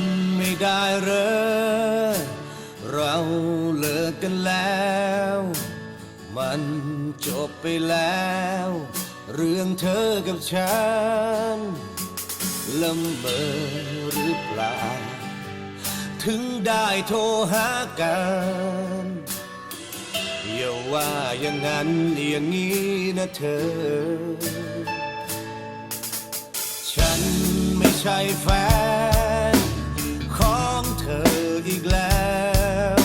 ำไม่ได้เหรอ เราเลิกกันแล้ว มันจบไปแล้ว เรื่องเธอกับฉันละเมอหรือเปล่า ถึงได้โทรหากันอย่าว่าอย่างนั้นอย่างนี้นะเธอ ฉันไม่ใช่แฟน อีกแล้ว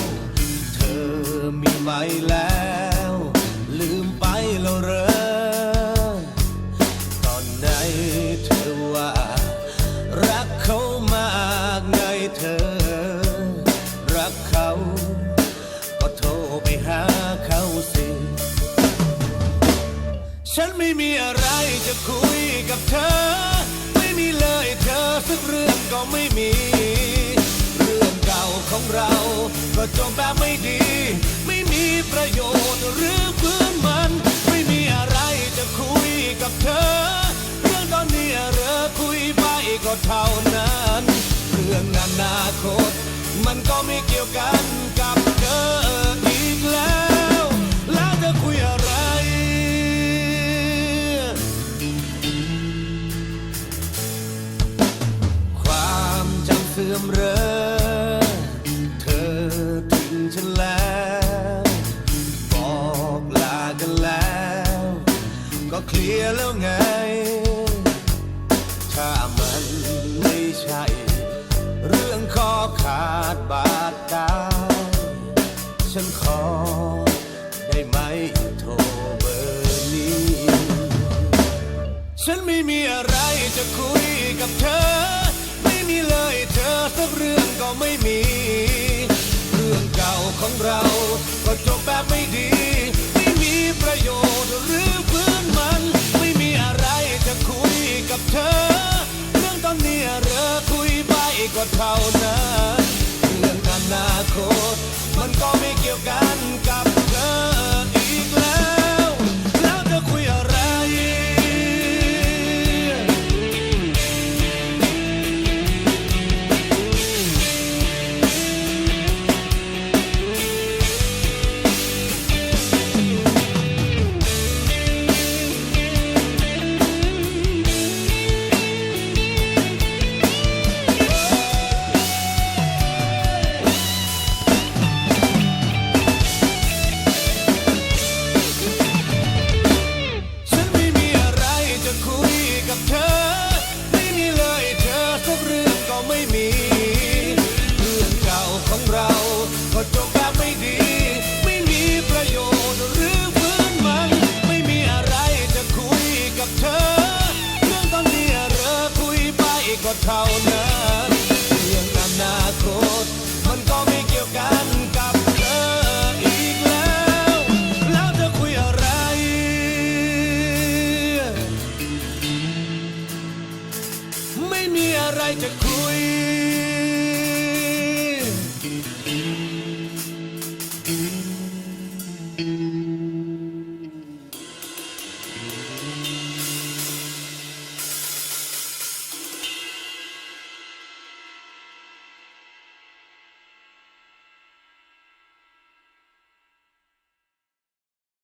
เธอมีไปแล้ว ลืมไปแล้วเหรอ ตอนไหนเธอว่า รักเขามากไงเธอ รักเขา ก็โทรไปหาเขาสิ ฉันไม่มีอะไรจะคุยกับเธอ ไม่มีเลยเธอสักเรื่องก็ไม่มี ก็จบแบบไม่ดี ไม่มีประโยชน์หรือพื้นมัน ไม่มีอะไรจะคุยกับเธอ เรื่องตอนนี้เรอคุยไปก็เท่านั้น เรื่องอนาคต มันก็ไม่เกี่ยวกันกับเธออีกแล้ว แล้วจะคุยอะไรความจำเสื่อมเรอ ฉันแล้ว บอกลากันแล้ว ก็เคลียร์แล้วไง ถ้ามันไม่ใช่ เรื่องคอขาดบาดตายฉันขอได้ไหมโทรเบอร์นี้ ฉันไม่มีอะไรจะคุยกับเธอ ไม่มีเลยเธอสักเรื่องก็ไม่มี ของเรา ก็จบแบบไม่ดี ไม่มีประโยชน์หรือพื้นมัน ไม่มีอะไรจะคุยกับเธอ เรื่องตอนนี้เรอคุยไปก็เท่านั้นเรื่องอนาคตมันก็ไม่เกี่ยวกัน กับเธอ ไม่มีเลยเธอสักเรื่องก็ไม่มีเรื่องเก่าของเราก็จบแบบไม่ดี ไม่มีประโยชน์หรือพื้นมัน ไม่มีอะไรจะคุยกับเธอ เรื่องตอนนี้เรอคุยไปก็เท่านั้น ไม่มีอะไรจะคุย